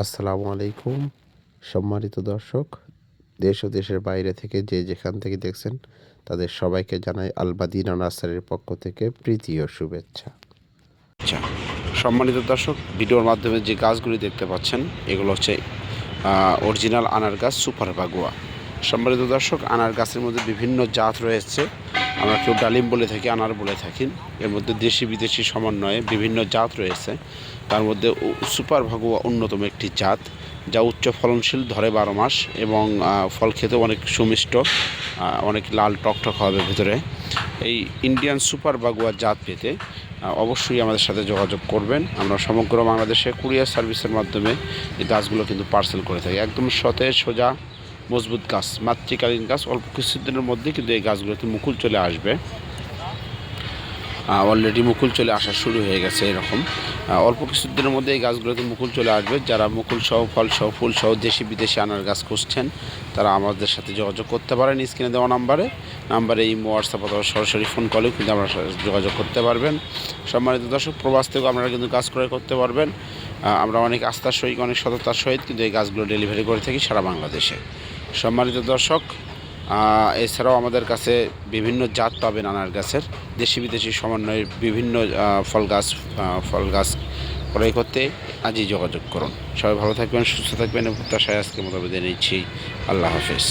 আসসালামু আলাইকুম, সম্মানিত দর্শক, দেশ ও দেশের বাইরে থেকে যে যেখান থেকে দেখছেন, তাদের সবাইকে জানাই আলবাদিনা নার্সারির পক্ষ থেকে প্রীতি ও শুভেচ্ছা। আচ্ছা সম্মানিত দর্শক, ভিডিওর মাধ্যমে যে গাছগুলি দেখতে পাচ্ছেন, এগুলো হচ্ছে অরিজিনাল আনার গাছ সুপার বাগুয়া। সম্মানিত দর্শক, আনার গাছের মধ্যে বিভিন্ন জাত রয়েছে। আমরা কেউ ডালিম বলে থাকি, আনার বলে থাকি। এর মধ্যে দেশি বিদেশি সমন্বয়ে বিভিন্ন জাত রয়েছে। তার মধ্যে সুপার ভাগুয়া অন্যতম একটি জাত, যা উচ্চ ফলনশীল, ধরে বারো মাস এবং ফল খেতে অনেক সুমিষ্ট অনেক লাল টকটক হবে ভেতরে। এই ইন্ডিয়ান সুপার বাগুয়া জাত পেতে অবশ্যই আমাদের সাথে যোগাযোগ করবেন। আমরা সমগ্র বাংলাদেশে কুরিয়ার সার্ভিসের মাধ্যমে এই গাছগুলো কিন্তু পার্সেল করে থাকি। একদম সতেজ, সোজা মজবুত গাছ, মাতৃকালীন গাছ, অল্প কিছুদিনের মধ্যে কিন্তু এই গাছগুলোতে মুকুল চলে আসবে। অলরেডি মুকুল চলে আসা শুরু হয়ে গেছে এরকম। অল্প কিছুদিনের মধ্যে এই গাছগুলোতে মুকুল চলে আসবে। যারা মুকুল সহ, ফল সহ, ফুল সহ দেশি বিদেশি আনার গাছ খুঁজছেন, তারা আমাদের সাথে যোগাযোগ করতে পারেন। স্ক্রিনে দেওয়া নাম্বারে নাম্বারে এই হোয়াটসঅ্যাপ অথবা সরাসরি ফোন কলেও কিন্তু আমরা যোগাযোগ করতে পারবেন। সম্মানিত দর্শক, প্রবাস থেকেও আপনারা কিন্তু কাজ ক্রয় করতে পারবেন। আমরা অনেক আস্থার সহিত অনেক সততার সহিত কিন্তু এই গাছগুলো ডেলিভারি করে থাকি সারা বাংলাদেশে। সম্মানিত দর্শক এছাড়াও আমাদের কাছে বিভিন্ন জাত পাবেন আনার গাছের। দেশি বিদেশি সমন্বয়ের বিভিন্ন ফল গাছ ফল গাছ ক্রয় করতে আজই যোগাযোগ করুন। সবাই ভালো থাকবেন, সুস্থ থাকবেন এবং প্রত্যাশায় আজকে মতো নিচ্ছি। আল্লাহ হাফেজ।